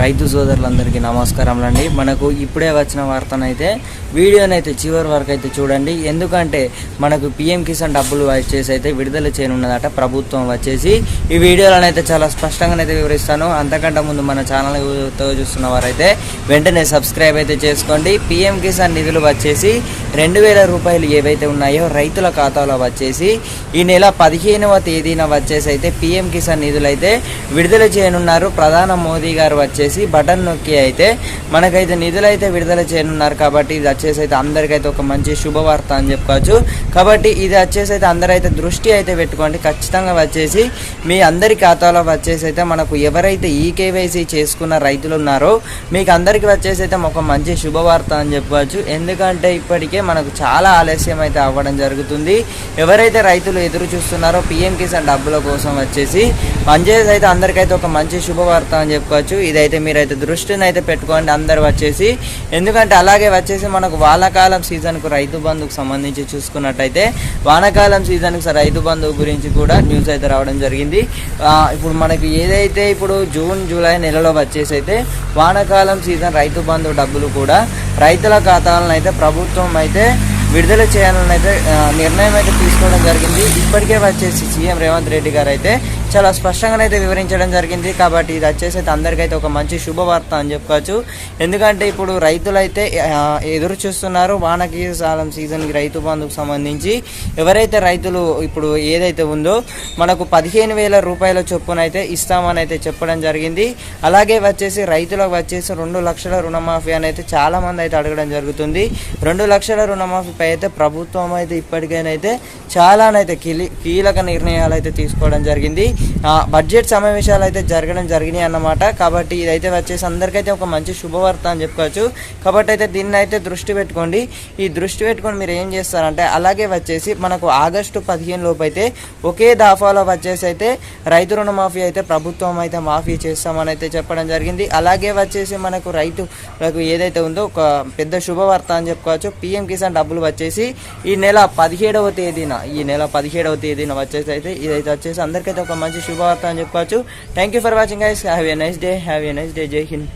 రైతు సోదరులందరికీ నమస్కారం అండి మనకు ఇప్పుడే వచ్చిన వార్తనైతే వీడియోనైతే చివరి వరకు అయితే చూడండి. ఎందుకంటే మనకు పిఎం కిసాన్ డబ్బులు వచ్చేసి అయితే విడుదల చేయనున్నదట ప్రభుత్వం వచ్చేసి. ఈ వీడియోలనైతే చాలా స్పష్టంగానైతే వివరిస్తాను. అంతకంటే ముందు మన ఛానల్ చూస్తున్న వారైతే వెంటనే సబ్స్క్రైబ్ అయితే చేసుకోండి. పిఎం కిసాన్ నిధులు వచ్చేసి రెండు వేల రూపాయలు ఏవైతే ఉన్నాయో రైతుల ఖాతాలో వచ్చేసి ఈ నెల పదిహేనవ తేదీన వచ్చేసి అయితే పిఎం కిసాన్ నిధులు అయితే విడుదల చేయనున్నారు. ప్రధాన మోదీ గారు వచ్చేసి బటన్ నొక్కి అయితే మనకైతే నిధులు అయితే విడుదల చేయనున్నారు కాబట్టి ఇది వచ్చేసి అయితే అందరికైతే ఒక మంచి శుభవార్త అని చెప్పుకోవచ్చు. కాబట్టి ఇది వచ్చేసి అయితే అందరైతే దృష్టి అయితే పెట్టుకోండి. ఖచ్చితంగా వచ్చేసి మీ అందరి ఖాతాలో వచ్చేసి అయితే మనకు ఎవరైతే ఈ కేవైసీ చేసుకున్న రైతులు ఉన్నారో మీకు అందరికీ వచ్చేసి అయితే ఒక మంచి శుభవార్త అని చెప్పుకోవచ్చు. ఎందుకంటే ఇప్పటికే మనకు చాలా ఆలస్యం అయితే అవ్వడం జరుగుతుంది. ఎవరైతే రైతులు ఎదురు చూస్తున్నారో పిఎం కిసాన్ డబ్బుల కోసం వచ్చేసి పనిచేసి అయితే అందరికైతే ఒక మంచి శుభవార్త అని చెప్పుకోవచ్చు. ఇదైతే మీరైతే దృష్టిని అయితే పెట్టుకోండి అందరు వచ్చేసి. ఎందుకంటే అలాగే వచ్చేసి మనకు వానాకాలం సీజన్కు రైతు బంధుకు సంబంధించి చూసుకున్నట్టయితే వానాకాలం సీజన్కి రైతు బంధువు గురించి కూడా న్యూస్ అయితే రావడం జరిగింది. ఇప్పుడు మనకి ఏదైతే ఇప్పుడు జూన్ జూలై నెలలో వచ్చేసి అయితే వానాకాలం సీజన్ రైతు బంధు డబ్బులు కూడా రైతుల ఖాతాలను అయితే ప్రభుత్వం అయితే విడుదల చేయాలని అయితే నిర్ణయం అయితే తీసుకోవడం జరిగింది. ఇప్పటికే వచ్చేసి సీఎం రేవంత్ రెడ్డి గారు అయితే చాలా స్పష్టంగా అయితే వివరించడం జరిగింది. కాబట్టి ఇది వచ్చేసి అయితే అందరికైతే ఒక మంచి శుభవార్త అని చెప్పుకోవచ్చు. ఎందుకంటే ఇప్పుడు రైతులైతే ఎదురు చూస్తున్నారు. వానకి సాలం సీజన్కి రైతు బంధుకు సంబంధించి ఎవరైతే రైతులు ఇప్పుడు ఏదైతే ఉందో మనకు పదిహేను వేల రూపాయల చొప్పున అయితే ఇస్తామని అయితే చెప్పడం జరిగింది. అలాగే వచ్చేసి రైతులకు వచ్చేసి రెండు లక్షల రుణమాఫీ అని అయితే చాలా మంది అయితే అడగడం జరుగుతుంది. రెండు లక్షల రుణమాఫీపై అయితే ప్రభుత్వం అయితే ఇప్పటికైనా అయితే చాలానైతే కీలక నిర్ణయాలు అయితే తీసుకోవడం జరిగింది. బడ్జెట్ సమావేశాలు అయితే జరగడం జరిగినాయి అన్నమాట. కాబట్టి ఇదైతే వచ్చేసి అందరికైతే ఒక మంచి శుభవార్త అని చెప్పుకోవచ్చు. కాబట్టి అయితే దీన్ని అయితే దృష్టి పెట్టుకోండి. ఈ దృష్టి పెట్టుకొని మీరు ఏం చేస్తారంటే అలాగే వచ్చేసి మనకు ఆగస్టు పదిహేను లోపు అయితే ఒకే దాఫాలో వచ్చేసి అయితే రైతు రుణమాఫీ అయితే ప్రభుత్వం అయితే మాఫీ చేస్తామని అయితే చెప్పడం జరిగింది. అలాగే వచ్చేసి మనకు రైతులకు ఏదైతే ఉందో ఒక పెద్ద శుభవార్త అని చెప్పుకోవచ్చు. పిఎం కిసాన్ డబ్బులు వచ్చేసి ఈ నెల పదిహేడవ తేదీన ఈ నెల పదిహేడవ తేదీన వచ్చేసి అయితే ఇదైతే వచ్చేసి అందరికైతే ఒక మంచి శుభవార్త అని చెప్పవచ్చు thank you for watching guys have a nice day have a nice day జై హింద్